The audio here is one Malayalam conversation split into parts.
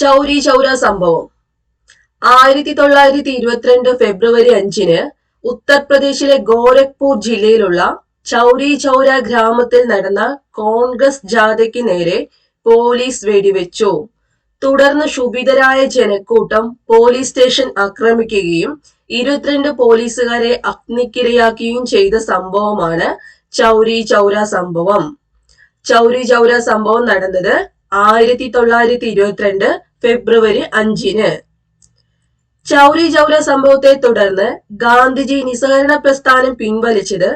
ചൗരി ചൗര സംഭവം. ആയിരത്തി തൊള്ളായിരത്തി ഇരുപത്തിരണ്ട് ഫെബ്രുവരി അഞ്ചിന് ഉത്തർപ്രദേശിലെ ഗോരഖ്പൂർ ജില്ലയിലുള്ള ചൗരി ചൗര ഗ്രാമത്തിൽ നടന്ന കോൺഗ്രസ് ജാഥയ്ക്ക് നേരെ പോലീസ് വെടിവെച്ചു. തുടർന്ന് ക്ഷുഭിതരായ ജനക്കൂട്ടം പോലീസ് സ്റ്റേഷൻ ആക്രമിക്കുകയും ഇരുപത്തിരണ്ട് പോലീസുകാരെ അഗ്നിക്കിരയാക്കുകയും ചെയ്ത സംഭവമാണ് ചൗരി ചൗര സംഭവം. ചൗരി ചൗര സംഭവം നടന്നത് ആയിരത്തി തൊള്ളായിരത്തി ഇരുപത്തിരണ്ട് ഫെബ്രുവരി അഞ്ചിന്. ചൗരി ചൗര സംഭവത്തെ തുടർന്ന് ഗാന്ധിജി നിസ്സഹകരണ പ്രസ്ഥാനം പിൻവലിച്ചത്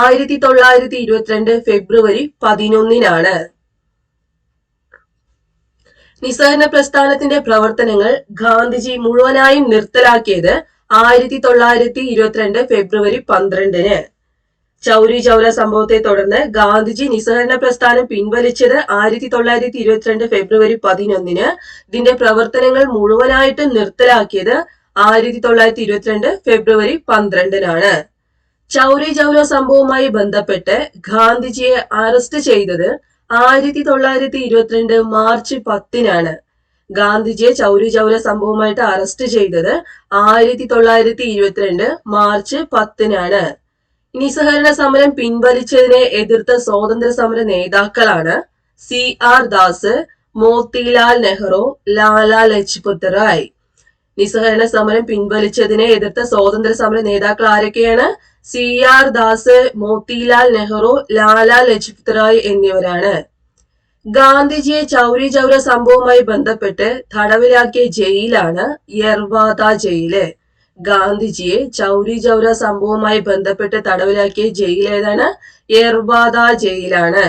ആയിരത്തി തൊള്ളായിരത്തി ഇരുപത്തിരണ്ട് ഫെബ്രുവരി പതിനൊന്നിനാണ്. നിസ്സഹരണ പ്രസ്ഥാനത്തിന്റെ പ്രവർത്തനങ്ങൾ ഗാന്ധിജി മുഴുവനായും നിർത്തലാക്കിയത് ആയിരത്തി തൊള്ളായിരത്തി ഇരുപത്തിരണ്ട് ഫെബ്രുവരി പന്ത്രണ്ടിന്. ചൗരി ചൗര സംഭവത്തെ തുടർന്ന് ഗാന്ധിജി നിസ്സഹകരണ പ്രസ്ഥാനം പിൻവലിച്ചത് ആയിരത്തി തൊള്ളായിരത്തി ഇരുപത്തിരണ്ട് ഫെബ്രുവരി പതിനൊന്നിന്. ഇതിന്റെ പ്രവർത്തനങ്ങൾ മുഴുവനായിട്ടും നിർത്തലാക്കിയത് ആയിരത്തി തൊള്ളായിരത്തി ഇരുപത്തിരണ്ട് ഫെബ്രുവരി പന്ത്രണ്ടിനാണ്. ചൗരി ചൗര സംഭവവുമായി ബന്ധപ്പെട്ട് ഗാന്ധിജിയെ അറസ്റ്റ് ചെയ്തത് ആയിരത്തി തൊള്ളായിരത്തി ഇരുപത്തിരണ്ട് മാർച്ച് പത്തിനാണ്. ഗാന്ധിജിയെ ചൗരി ചൗര സംഭവമായിട്ട് അറസ്റ്റ് ചെയ്തത് ആയിരത്തി തൊള്ളായിരത്തി ഇരുപത്തിരണ്ട് മാർച്ച് പത്തിനാണ്. നിസ്സഹകരണ സമരം പിൻവലിച്ചതിനെ എതിർത്ത സ്വാതന്ത്ര്യ സമര നേതാക്കളാണ് സി ആർ ദാസ് മോത്തിലാൽ നെഹ്റു ലാലാ ലജ്പത് റായ്. നിസ്സഹകരണ സമരം പിൻവലിച്ചതിനെ എതിർത്ത സ്വാതന്ത്ര്യ സമര നേതാക്കൾ ആരൊക്കെയാണ്? സി ആർ ദാസ് മോത്തിലാൽ നെഹ്റു ലാലാ ലജ്പത് റായ് എന്നിവരാണ്. ഗാന്ധിജിയെ ചൗരി ചൗര സംഭവവുമായി ബന്ധപ്പെട്ട് തടവിലാക്കിയ ജയിലാണ് യർവാദ ജയിൽ. ഗാന്ധിജിയെ ചൗരി ചൗര സംഭവവുമായി ബന്ധപ്പെട്ട് തടവിലാക്കിയ ജയിൽ ഏതാണ്? എർബാദ ജയിലാണ്.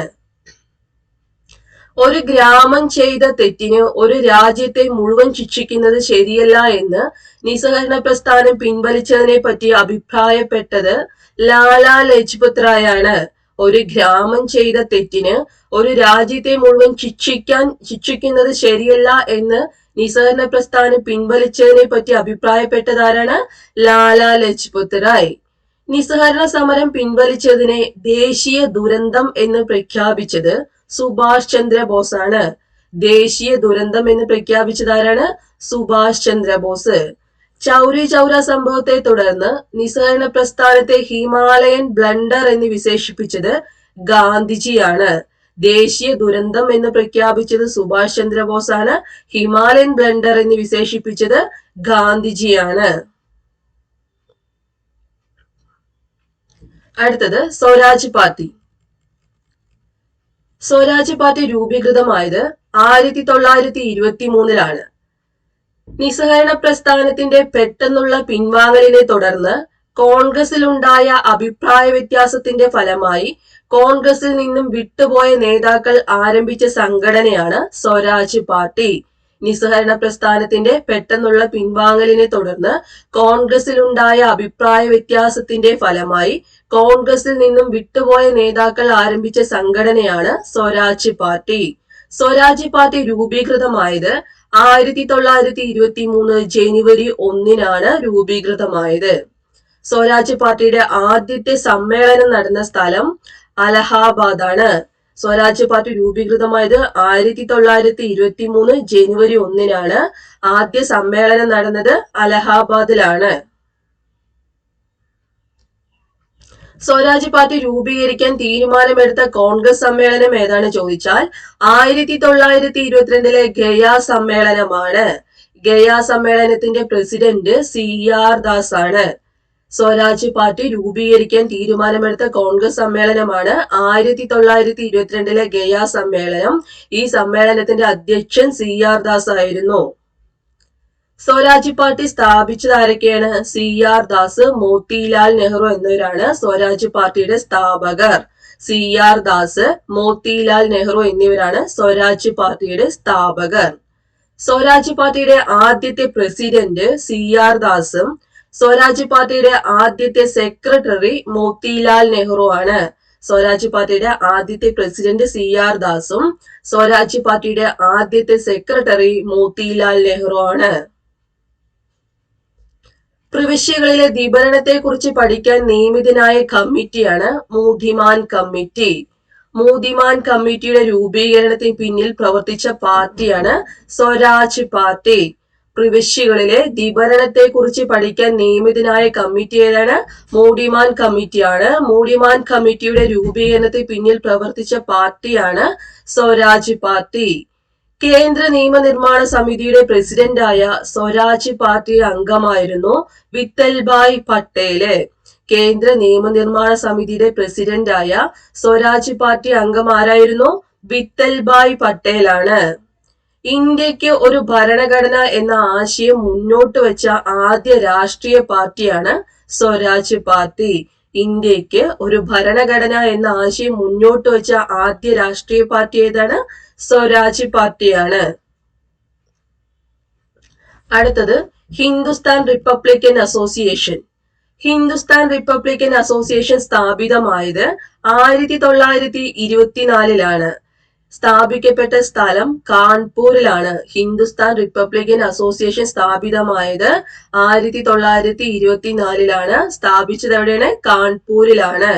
ഒരു ഗ്രാമം ചെയ്ത തെറ്റിന് ഒരു രാജ്യത്തെ മുഴുവൻ ശിക്ഷിക്കുന്നത് ശരിയല്ല എന്ന് നിസ്സഹകരണ പ്രസ്ഥാനം പിൻവലിച്ചതിനെ പറ്റി അഭിപ്രായപ്പെട്ടത് ലാലാ ലജ്പത് റായാണ്. ഒരു ഗ്രാമം ചെയ്ത തെറ്റിന് ഒരു രാജ്യത്തെ മുഴുവൻ ശിക്ഷിക്കാൻ ശിക്ഷിക്കുന്നത് ശരിയല്ല എന്ന് നിസ്സഹകരണ പ്രസ്ഥാനം പിൻവലിച്ചതിനെ പറ്റി അഭിപ്രായപ്പെട്ടതാരാണ്? ലാലാ ലജ്പത് റായ് നിസ്സഹകരണ സമരം പിൻവലിച്ചതിനെ ദേശീയ ദുരന്തം എന്ന് പ്രഖ്യാപിച്ചത് സുഭാഷ് ചന്ദ്ര ബോസ് ആണ് ദേശീയ ദുരന്തം എന്ന് പ്രഖ്യാപിച്ചതാരാണ്? സുഭാഷ് ചന്ദ്ര ബോസ്. ചൗരി ചൗര സംഭവത്തെ തുടർന്ന് നിസ്സഹകരണ പ്രസ്ഥാനത്തെ ഹിമാലയൻ ബ്ലണ്ടർ എന്ന് വിശേഷിപ്പിച്ചത് ഗാന്ധിജിയാണ്. ദേശീയ ദുരന്തം എന്ന് പ്രഖ്യാപിച്ചത് സുഭാഷ് ചന്ദ്രബോസാണ് ഹിമാലയൻ ബ്ലണ്ടർ എന്ന് വിശേഷിപ്പിച്ചത് ഗാന്ധിജിയാണ്. അടുത്തത് സ്വരാജ് പാർട്ടി. സ്വരാജ് പാർട്ടി രൂപീകൃതമായത് ആയിരത്തി തൊള്ളായിരത്തി ഇരുപത്തി മൂന്നിലാണ് നിസ്സഹകരണ പ്രസ്ഥാനത്തിന്റെ പെട്ടെന്നുള്ള പിൻവാങ്ങലിനെ തുടർന്ന് കോൺഗ്രസിലുണ്ടായ അഭിപ്രായ വ്യത്യാസത്തിന്റെ ഫലമായി കോൺഗ്രസിൽ നിന്നും വിട്ടുപോയ നേതാക്കൾ ആരംഭിച്ച സംഘടനയാണ് സ്വരാജ് പാർട്ടി. നിസ്സഹരണ പ്രസ്ഥാനത്തിന്റെ പെട്ടെന്നുള്ള പിൻവാങ്ങലിനെ തുടർന്ന് കോൺഗ്രസിലുണ്ടായ അഭിപ്രായ വ്യത്യാസത്തിന്റെ ഫലമായി കോൺഗ്രസിൽ നിന്നും വിട്ടുപോയ നേതാക്കൾ ആരംഭിച്ച സംഘടനയാണ് സ്വരാജ് പാർട്ടി. സ്വരാജ് പാർട്ടി രൂപീകൃതമായത് ആയിരത്തി തൊള്ളായിരത്തി ഇരുപത്തി മൂന്ന് ജനുവരി ഒന്നിനാണ് രൂപീകൃതമായത്. സ്വരാജ് പാർട്ടിയുടെ ആദ്യത്തെ സമ്മേളനം നടന്ന സ്ഥലം അലഹാബാദ് ആണ് സ്വരാജ് പാർട്ടി രൂപീകൃതമായത് ആയിരത്തി തൊള്ളായിരത്തി ഇരുപത്തി മൂന്ന് ജനുവരി ഒന്നിനാണ്. ആദ്യ സമ്മേളനം നടന്നത് അലഹാബാദിലാണ്. സ്വരാജ് പാർട്ടി രൂപീകരിക്കാൻ തീരുമാനമെടുത്ത കോൺഗ്രസ് സമ്മേളനം ഏതാണ് ചോദിച്ചാൽ ആയിരത്തി തൊള്ളായിരത്തി ഇരുപത്തിരണ്ടിലെ ഗയ സമ്മേളനമാണ്. ഗയ സമ്മേളനത്തിന്റെ പ്രസിഡന്റ് സി ആർ ദാസ് ആണ് സ്വരാജ് പാർട്ടി രൂപീകരിക്കാൻ തീരുമാനമെടുത്ത കോൺഗ്രസ് സമ്മേളനമാണ് ആയിരത്തി തൊള്ളായിരത്തി ഇരുപത്തിരണ്ടിലെ ഗയ സമ്മേളനം. ഈ സമ്മേളനത്തിന്റെ അധ്യക്ഷൻ സി ആർ ദാസ് ആയിരുന്നു. സ്വരാജ് പാർട്ടി സ്ഥാപിച്ചത് ആരൊക്കെയാണ് സി ആർ ദാസ് മോത്തിലാൽ നെഹ്റു എന്നിവരാണ് സ്വരാജ് പാർട്ടിയുടെ സ്ഥാപകർ. സി ആർ ദാസ് മോത്തിലാൽ നെഹ്റു എന്നിവരാണ് സ്വരാജ് പാർട്ടിയുടെ സ്ഥാപകർ. സ്വരാജ് പാർട്ടിയുടെ ആദ്യത്തെ പ്രസിഡന്റ് സി ആർ ദാസും സ്വരാജ് പാർട്ടിയുടെ ആദ്യത്തെ സെക്രട്ടറി മോത്തിലാൽ നെഹ്റു ആണ്. സ്വരാജ് പാർട്ടിയുടെ ആദ്യത്തെ പ്രസിഡന്റ് സി ആർ ദാസും സ്വരാജ് പാർട്ടിയുടെ ആദ്യത്തെ സെക്രട്ടറി മോത്തിലാൽ നെഹ്റു ആണ്. പ്രവിശ്യകളിലെ വിഭരണത്തെ കുറിച്ച് പഠിക്കാൻ നിയമിതനായ കമ്മിറ്റിയാണ് മോദിമാൻ കമ്മിറ്റി. മോദിമാൻ കമ്മിറ്റിയുടെ രൂപീകരണത്തിന് പിന്നിൽ പ്രവർത്തിച്ച പാർട്ടിയാണ് സ്വരാജ് പാർട്ടി. പ്രവിശ്യകളിലെ വിവരണത്തെ കുറിച്ച് പഠിക്കാൻ നിയമിതനായ കമ്മിറ്റി ഏതാണ്? മോഡിമാൻ കമ്മിറ്റിയാണ്. മോഡിമാൻ കമ്മിറ്റിയുടെ രൂപീകരണത്തിന് പിന്നിൽ പ്രവർത്തിച്ച പാർട്ടിയാണ് സ്വരാജ് പാർട്ടി. കേന്ദ്ര നിയമനിർമ്മാണ സമിതിയുടെ പ്രസിഡന്റായ സ്വരാജ് പാർട്ടിയുടെ അംഗമായിരുന്നു വിത്തൽഭായ് പട്ടേൽ. കേന്ദ്ര നിയമനിർമ്മാണ സമിതിയുടെ പ്രസിഡന്റായ സ്വരാജ് പാർട്ടി അംഗമാരായിരുന്നു വിത്തൽഭായ് പട്ടേലാണ്. ഇന്ത്യയ്ക്ക് ഒരു ഭരണഘടന എന്ന ആശയം മുന്നോട്ട് വെച്ച ആദ്യ രാഷ്ട്രീയ പാർട്ടിയാണ് സ്വരാജ് പാർട്ടി. ഇന്ത്യയ്ക്ക് ഒരു ഭരണഘടന എന്ന ആശയം മുന്നോട്ട് വെച്ച ആദ്യ രാഷ്ട്രീയ പാർട്ടി ഏതാണ്? സ്വരാജ് പാർട്ടിയാണ്. അടുത്തത് Hindustan republican association. Hindustan republican association സ്ഥാപിതമായത് ആയിരത്തി തൊള്ളായിരത്തി ഇരുപത്തിനാലിലാണ്. സ്ഥാപിക്കപ്പെട്ട സ്ഥലം കാൺപൂരിലാണ്. ഹിന്ദുസ്ഥാൻ റിപ്പബ്ലിക്കൻ അസോസിയേഷൻ സ്ഥാപിതമായത് ആയിരത്തി തൊള്ളായിരത്തി ഇരുപത്തിനാലിലാണ്. സ്ഥാപിച്ചത് എവിടെയാണ്? കാൺപൂരിലാണ്.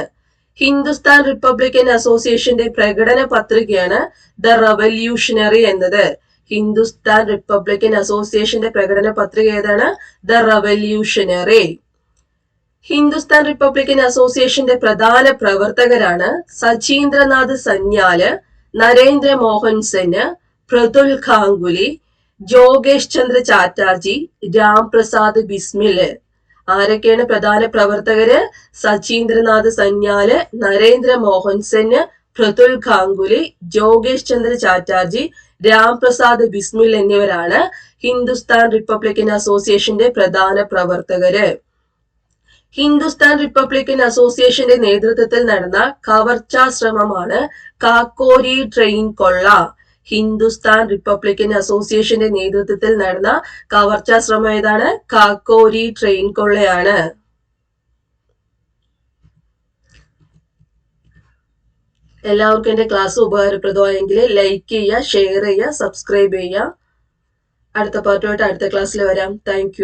ഹിന്ദുസ്ഥാൻ റിപ്പബ്ലിക്കൻ അസോസിയേഷന്റെ പ്രകടന പത്രികയാണ് ദ റവല്യൂഷണറി എന്നത്. ഹിന്ദുസ്ഥാൻ റിപ്പബ്ലിക്കൻ അസോസിയേഷന്റെ പ്രകടന പത്രിക ഏതാണ്? ദ റവല്യൂഷണറി ഹിന്ദുസ്ഥാൻ റിപ്പബ്ലിക്കൻ അസോസിയേഷന്റെ പ്രധാന പ്രവർത്തകരാണ് സചീന്ദ്രനാഥ് സന്യാൽ നരേന്ദ്ര മോഹൻ സെന് പ്രതുൽ ഖാംഗുലി ജോഗേഷ് ചന്ദ്ര ചാറ്റാർജി രാംപ്രസാദ് ബിസ്മിൽ. ആരൊക്കെയാണ് പ്രധാന പ്രവർത്തകര്? സച്ചീന്ദ്രനാഥ് സന്യാൽ നരേന്ദ്ര മോഹൻ സെന് പ്രതുൽ ഖാംഗുലി ജോഗേഷ് ചന്ദ്ര ചാറ്റാർജി രാംപ്രസാദ് ബിസ്മിൽ എന്നിവരാണ് ഹിന്ദുസ്ഥാൻ റിപ്പബ്ലിക്കൻ അസോസിയേഷന്റെ പ്രധാന പ്രവർത്തകര്. ഹിന്ദുസ്ഥാൻ റിപ്പബ്ലിക്കൻ അസോസിയേഷന്റെ നേതൃത്വത്തിൽ നടന്ന കവർച്ചാ ശ്രമമാണ് കാക്കോരി ട്രെയിൻ കൊള്ള. ഹിന്ദുസ്ഥാൻ റിപ്പബ്ലിക്കൻ അസോസിയേഷന്റെ നേതൃത്വത്തിൽ നടന്ന കവർച്ചാ ശ്രമം ഏതാണ്? കാക്കോരി ട്രെയിൻ കൊള്ളയാണ്. എല്ലാവർക്കും എന്റെ ക്ലാസ് ഉപകാരപ്രദമായെങ്കിൽ ലൈക്ക് ചെയ്യുക ഷെയർ ചെയ്യുക സബ്സ്ക്രൈബ് ചെയ്യുക. അടുത്ത പാർട്ടുമായിട്ട് അടുത്ത ക്ലാസ്സിൽ വരാം. താങ്ക്